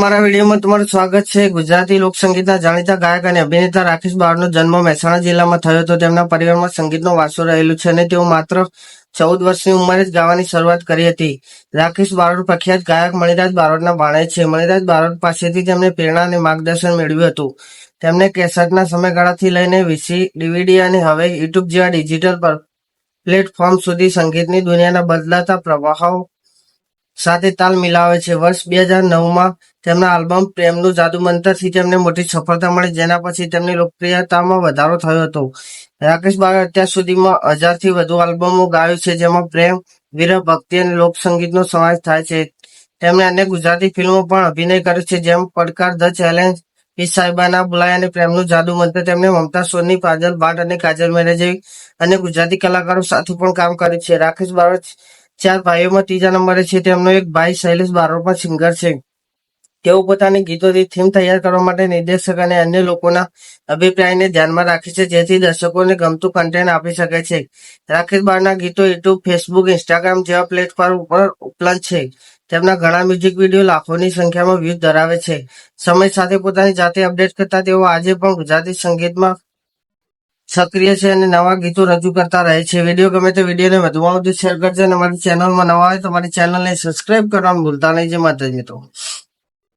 મારા વિડીયોમાં તમારું સ્વાગત છે. ગુજરાતી લોકસંગીતના જાણીતા ગાયક અને અભિનેતા રાકેશ બારનો જન્મ મહેસાણા જિલ્લામાં થયો હતો. તેમના પરિવારમાં સંગીતનો વારસો રહેલું છે અને તેઓ માત્ર ચૌદ વર્ષની ઉંમરે જ ગાવાની શરૂઆત કરી હતી. રાકેશ બારોટ પ્રખ્યાત ગાયક મણિરાજ બારોટના ભાણે છે. મણિરાજ બારોટ પાસેથી તેમણે પ્રેરણા અને માર્ગદર્શન મેળવ્યું હતું. તેમને કેસેટના સમયગાળાથી લઈને વીસી, ડીવીડી અને હવે યુટ્યુબ જેવા ડિજિટલ પર પ્લેટફોર્મ સુધી સંગીતની દુનિયાના બદલાતા પ્રવાહો સાથે તાલ મિલાવે છે. વર્ષ બે હજાર નવમાં તેમના આલ્બમ પ્રેમનું જાદુ મંતરથી તેમને મોટી સફળતા મળી, જેના પછી તેમની લોકપ્રિયતામાં વધારો થયો હતો. રાકેશ બારોટ અત્યાર સુધીમાં હજારથી વધુ આલ્બમો ગાયું છે, જેમાં પ્રેમ વિરહ ભક્તિ અને લોકસંગીતનો સમાવેશ થાય છે. તેમણે અનેક ગુજરાતી ફિલ્મો પણ અભિનય કર્યો છે, જેમ પડકાર ધ ચેલેન્જ પીસ સાહેબાના બુલાય અને પ્રેમનું જાદુ મંત્ર તેમણે મમતા સોની, પાજલ ભાટ અને કાજલ મેરે જેવી અને ગુજરાતી કલાકારો સાથે પણ કામ કર્યું છે. રાકેશ બારોટ ચાર ભાઈઓમાં ત્રીજા નંબરે છે, તેમનો એક ભાઈ શૈલેષ બારોટ સિંગર છે. તેઓ પોતાની ગીતોથી થીમ તૈયાર કરવા માટે નિર્દેશક અને અન્ય લોકોના અભિપ્રાયને ધ્યાનમાં રાખે છે, જેથી દર્શકોને ગમતું કન્ટેન્ટ આપી શકે છે. રાકેશ બારના ગીતો યુટ્યુબ ફેસબુક ઇન્સ્ટાગ્રામ જેવા પ્લેટફોર્મ ઉપર ઉપલબ્ધ છે. તેમના ઘણા મ્યુઝિક વીડિયો લાખોની સંખ્યામાં વ્યૂઝ ધરાવે છે. સમય સાથે પોતાની જાતે અપડેટ કરતા તેઓ આજે પણ ગુજરાતી સંગીતમાં સક્રિય છે અને નવા ગીતો રજૂ કરતા રહે છે. વીડિયો ગમે તો વિડીયોને વધુમાં વધુ શેર કરજો અને અમારી ચેનલમાં નવા હોય તો અમારી ચેનલને સબસ્ક્રાઇબ કરવાનું ભૂલતા નહીં. જે માતાજી મિત્રો.